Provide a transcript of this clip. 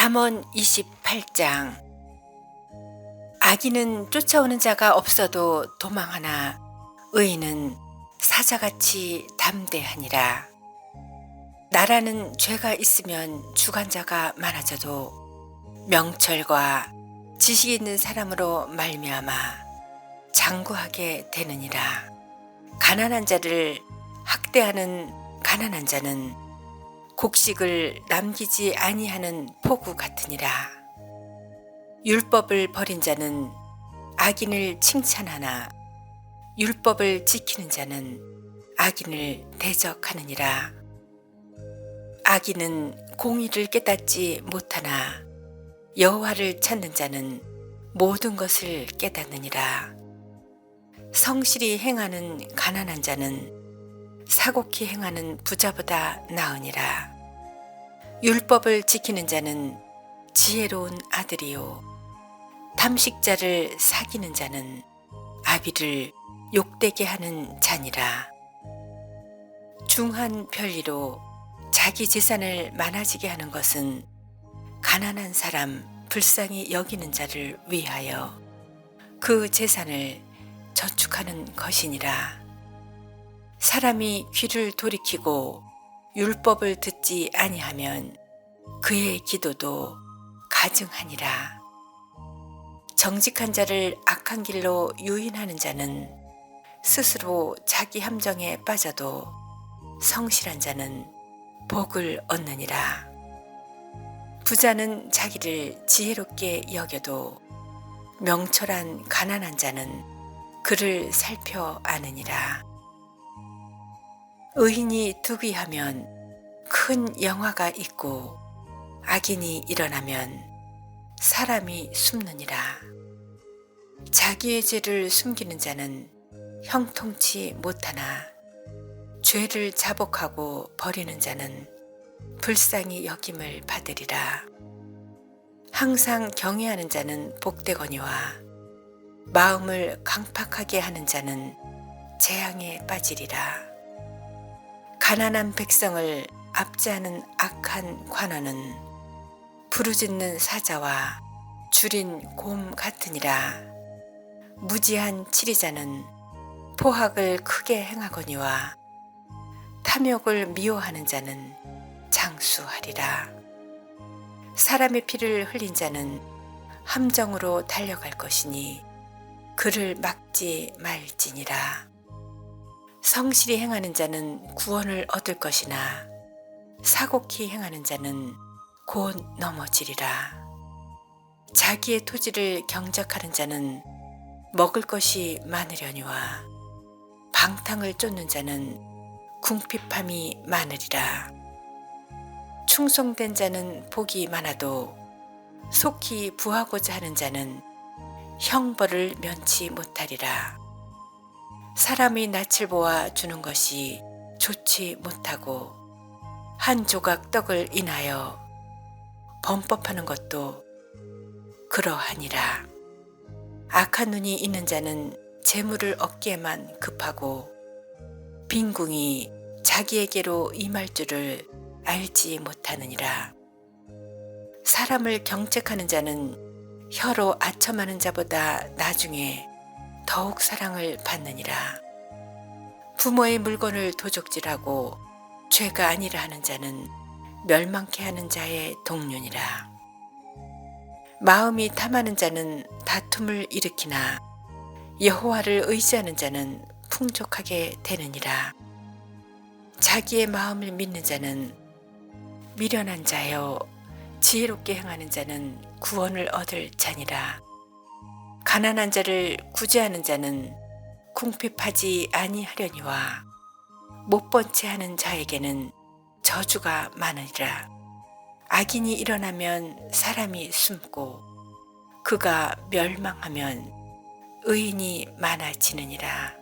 잠언 28장 악인은 쫓아오는 자가 없어도 도망하나 의인은 사자같이 담대하니라. 나라는 죄가 있으면 주관자가 많아져도 명철과 지식 있는 사람으로 말미암아 장구하게 되느니라. 가난한 자를 학대하는 가난한 자는 곡식을 남기지 아니하는 포구 같으니라. 율법을 버린 자는 악인을 칭찬하나 율법을 지키는 자는 악인을 대적하느니라. 악인은 공의를 깨닫지 못하나 여호와를 찾는 자는 모든 것을 깨닫느니라. 성실히 행하는 가난한 자는 사곡히 행하는 부자보다 나으니라. 율법을 지키는 자는 지혜로운 아들이요. 탐식자를 사귀는 자는 아비를 욕되게 하는 자니라. 중한 편리로 자기 재산을 많아지게 하는 것은 가난한 사람 불쌍히 여기는 자를 위하여 그 재산을 저축하는 것이니라. 사람이 귀를 돌이키고 율법을 듣지 아니하면 그의 기도도 가증하니라. 정직한 자를 악한 길로 유인하는 자는 스스로 자기 함정에 빠져도 성실한 자는 복을 얻느니라. 부자는 자기를 지혜롭게 여겨도 명철한 가난한 자는 그를 살펴 아느니라. 의인이 득위하면 큰 영화가 있고 악인이 일어나면 사람이 숨느니라. 자기의 죄를 숨기는 자는 형통치 못하나 죄를 자복하고 버리는 자는 불쌍히 여김을 받으리라. 항상 경외하는 자는 복되거니와 마음을 강팍하게 하는 자는 재앙에 빠지리라. 가난한 백성을 압제하는 악한 관원은 부르짖는 사자와 줄인 곰 같으니라. 무지한 치리자는 포학을 크게 행하거니와 탐욕을 미워하는 자는 장수하리라. 사람의 피를 흘린 자는 함정으로 달려갈 것이니 그를 막지 말지니라. 성실히 행하는 자는 구원을 얻을 것이나 사곡히 행하는 자는 곧 넘어지리라. 자기의 토지를 경작하는 자는 먹을 것이 많으려니와 방탕을 쫓는 자는 궁핍함이 많으리라. 충성된 자는 복이 많아도 속히 부하고자 하는 자는 형벌을 면치 못하리라. 사람이 낯을 보아 주는 것이 좋지 못하고 한 조각 떡을 인하여 범법하는 것도 그러하니라. 악한 눈이 있는 자는 재물을 얻기에만 급하고 빈궁이 자기에게로 임할 줄을 알지 못하느니라. 사람을 경책하는 자는 혀로 아첨하는 자보다 나중에 더욱 사랑을 받느니라. 부모의 물건을 도적질하고 죄가 아니라 하는 자는 멸망케 하는 자의 동료니라. 마음이 탐하는 자는 다툼을 일으키나 여호와를 의지하는 자는 풍족하게 되느니라. 자기의 마음을 믿는 자는 미련한 자여 지혜롭게 행하는 자는 구원을 얻을 자니라. 가난한 자를 구제하는 자는 궁핍하지 아니하려니와 못 본 채 하는 자에게는 저주가 많으리라. 악인이 일어나면 사람이 숨고 그가 멸망하면 의인이 많아지느니라.